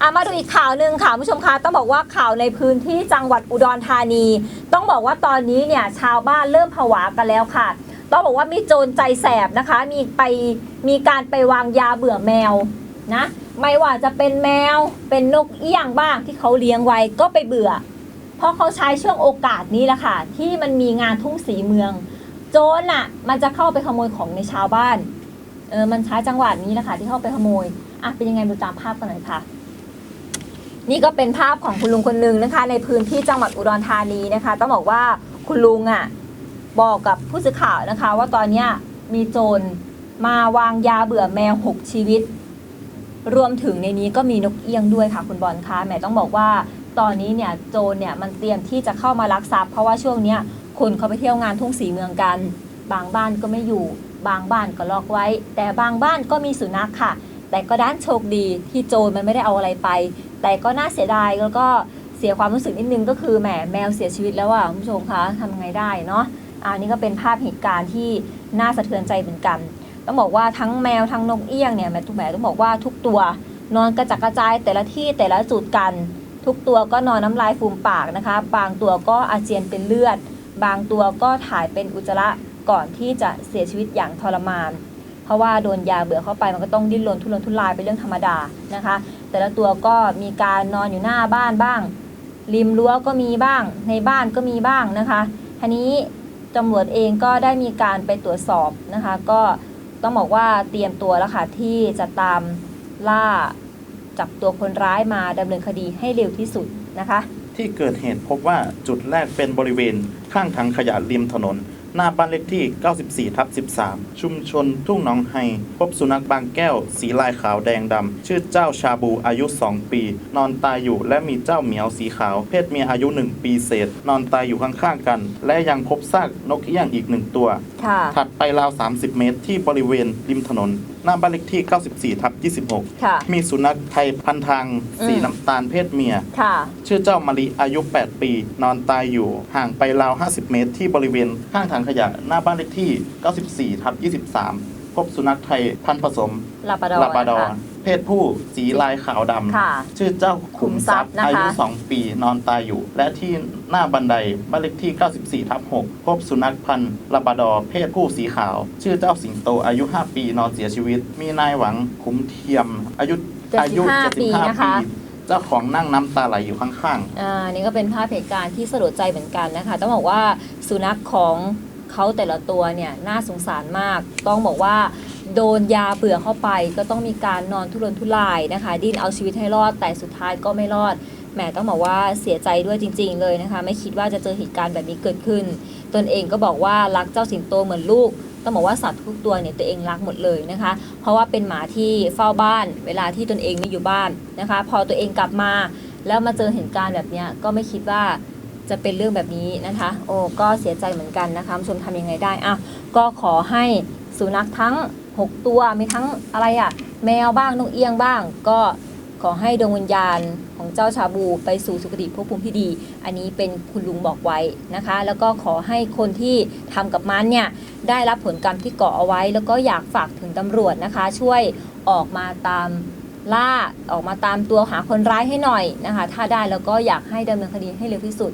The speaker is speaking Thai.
อะมาดูอีกข่าวหนึ่งค่ะผู้ชมคะต้องบอกว่าข่าวในพื้นที่จังหวัดอุดรธานี ต้องบอกว่าตอนนี้เนี่ยชาวบ้านเริ่มผวากันแล้วค่ะ ต้องบอกว่ามีโจรใจแสบนะคะ มีไปมีการไปวางยาเบื่อแมวนะไม่ว่าจะเป็นแมวเป็นนกเอี้ยงบ้างที่เขาเลี้ยงไว้ก็ไปเบื่อ เพราะเขาใช้ช่วงโอกาสนี้แหละค่ะ ที่มันมีงานทุ่งสีเมือง โจรอะมันจะเข้าไปขโมยของในชาวบ้านเออมันใช้จังหวะนี้แหละค่ะที่เข้าไปขโมยอะเป็นยังไงดูตามภาพกันหน่อยค่ะ นี่ก็เป็นภาพของคุณลุงคนหนึ่งนะคะ ในพื้นที่จังหวัดอุดรธานีนะคะ ต้องบอกว่าคุณลุงอะบอกกับผู้สื่อข่าวนะคะ ว่าตอนเนี้ยมีโจรมาวางยาเบื่อแมวหกชีวิต รวมถึงในนี้ก็มีนกเอี้ยงด้วยค่ะคุณบอลคะแหมต้องบอกว่าตอนนี้เนี่ยโจรเนี่ยมันเตรียมที่จะเข้ามาลักทรัพย์เพราะว่าช่วงเนี้ยคนเขาไปเที่ยวงานทุ่งสีเมืองกัน บางบ้านก็ไม่อยู่ บางบ้านก็ล็อกไว้ แต่บางบ้านก็มีสุนัขค่ะ แต่ก็ด้านโชคดีที่โจรมันไม่ได้เอาอะไรไป แต่ก็น่าเสียดายแล้วก็เสียความรู้สึกนิดนึงก็คือแหมแมวเสียชีวิตแล้วอะคุณผู้ชมคะทำไงได้เนาะอันนี้ก็เป็นภาพเหตุการณ์ที่น่าสะเทือนใจเหมือนกัน ต้องบอกว่าทั้งแมวทั้งนกเอี้ยงเนี่ยแม่ทุกแหมต้องบอกว่าทุกตัวนอนกระจัดกระจายแต่ละที่แต่ละจุดกัน ทุกตัวก็นอนน้ำลายฟูมปากนะคะ บางตัวก็อาเจียนเป็นเลือด บางตัวก็ถ่ายเป็นอุจจาระก่อนที่จะเสียชีวิตอย่างทรมาน เพราะว่าโดนยาเบื่อเข้าไปมันก็ต้องดิ้นรนทุรนทุรายเป็นเรื่องธรรมดานะคะ แต่ละตัวก็มีการนอนอยู่หน้าบ้านบ้าง ริมรั้วก็มีบ้าง ในบ้านก็มีบ้างนะคะทีนี้ตำรวจเองก็ได้มีการไปตรวจสอบนะคะ ก็ต้องบอกว่าเตรียมตัวแล้วค่ะที่จะตามล่าจับตัวคนร้ายมาดำเนินคดีให้เร็วที่สุดนะคะ ที่เกิดเหตุพบว่าจุดแรกเป็นบริเวณข้างถังขยะริมถนน หน้าบ้านเลขที่ 94ทับ13 ชุมชนทุ่งหนองไฮ พบสุนัขบางแก้ว สีลายขาวแดงดำ ชื่อเจ้าชาบูอายุ 2 ปี นอนตายอยู่และมีเจ้าเหมียวสีขาว เพศเมียอายุ 1 ปีเศษ นอนตายอยู่ข้างๆกัน และยังพบซากนกเอี้ยงอีกหนึ่งตัวค่ะถัดไปราว 30 เมตรที่บริเวณริมถนนหน้าบ้านเลขที่ 94ทับ26ค่ะมีสุนัขไทยพันทางสีอืมน้ำตาลเพศเมียค่ะชื่อเจ้ามะลิอายุ 8 ปี นอนตายอยู่ห่างไปราว 50 เมตร ที่บริเวณข้างถังขยะหน้าบ้านเลขที่ 94ทับ23 พบสุนัขไทยพันธุ์ผสมลาบราดอร์ ลาบราดอร์นะคะเพศผู้สีลายขาวดค่ะำชื่อเจ้าขุมทรัพย์ขุมทรัพย์นะคะ อายุ 2 ปีนอนตายอยู่ และที่หน้าบันไดบ้านเลขที่ 94ทับ6พบสุนัขพันธุ์ลาบราดอร์เพศผู้สีขาว ชื่อเจ้าสิงโตอายุ 5 ปีนอนเสียชีวิต มีนายหวังขุมเทียม อายุอายุ75ปีนะคะ ปีเจ้าของนั่งน้ำตาไหลอยู่ข้างๆอ่านี่ก็เป็นภาพเหตุการณ์ที่สลดใจเหมือนกันนะคะ ต้องบอกว่าสุนัขของเขาแต่ละตัวเนี่ยน่าสงสารมาก ต้องบอกว่า โดนยาเบื่อเข้าไป ก็ต้องมีการนอนทุรนทุรายนะคะ ดิ้นเอาชีวิตให้รอด แต่สุดท้ายก็ไม่รอดแหมต้องบอกว่าเสียใจด้วยจริง ๆ เลยนะคะ ไม่คิดว่าจะเจอเหตุการณ์แบบนี้เกิดขึ้น ตนเองก็บอกว่ารักเจ้าสิงโตเหมือนลูกต้องบอกว่าสัตว์ทุกตัวเนี่ยตัวเองรักหมดเลยนะคะ เพราะว่าเป็นหมาที่เฝ้าบ้าน เวลาที่ตนเองไม่อยู่บ้านนะคะ พอตัวเองกลับมา แล้วมาเจอเหตุการณ์แบบนี้ก็ไม่คิดว่าจะเป็นเรื่องแบบนี้นะคะ โอ้ก็เสียใจเหมือนกันนะคะชมทำยังไงได้อะก็ขอให้สุนัขทั้ง 6 ตัวมีทั้งอะไรอะ่ะ แมวบ้างนกเอี้ยงบ้าง ก็ขอให้ดวงวิญญาณของเจ้าชาบูไปสู่สุคติภพภูมิที่ดี อันนี้เป็นคุณลุงบอกไว้นะคะ แล้วก็ขอให้คนที่ทำกับมันเนี่ยได้รับผลกรรมที่ก่อเอาไว้ แล้วก็อยากฝากถึงตำรวจนะคะ ช่วยออกมาตามล่าออกมาตามตัวหาคนร้ายให้หน่อยนะคะ ถ้าได้แล้วก็อยากให้ดำเนินคดีให้เร็วที่สุด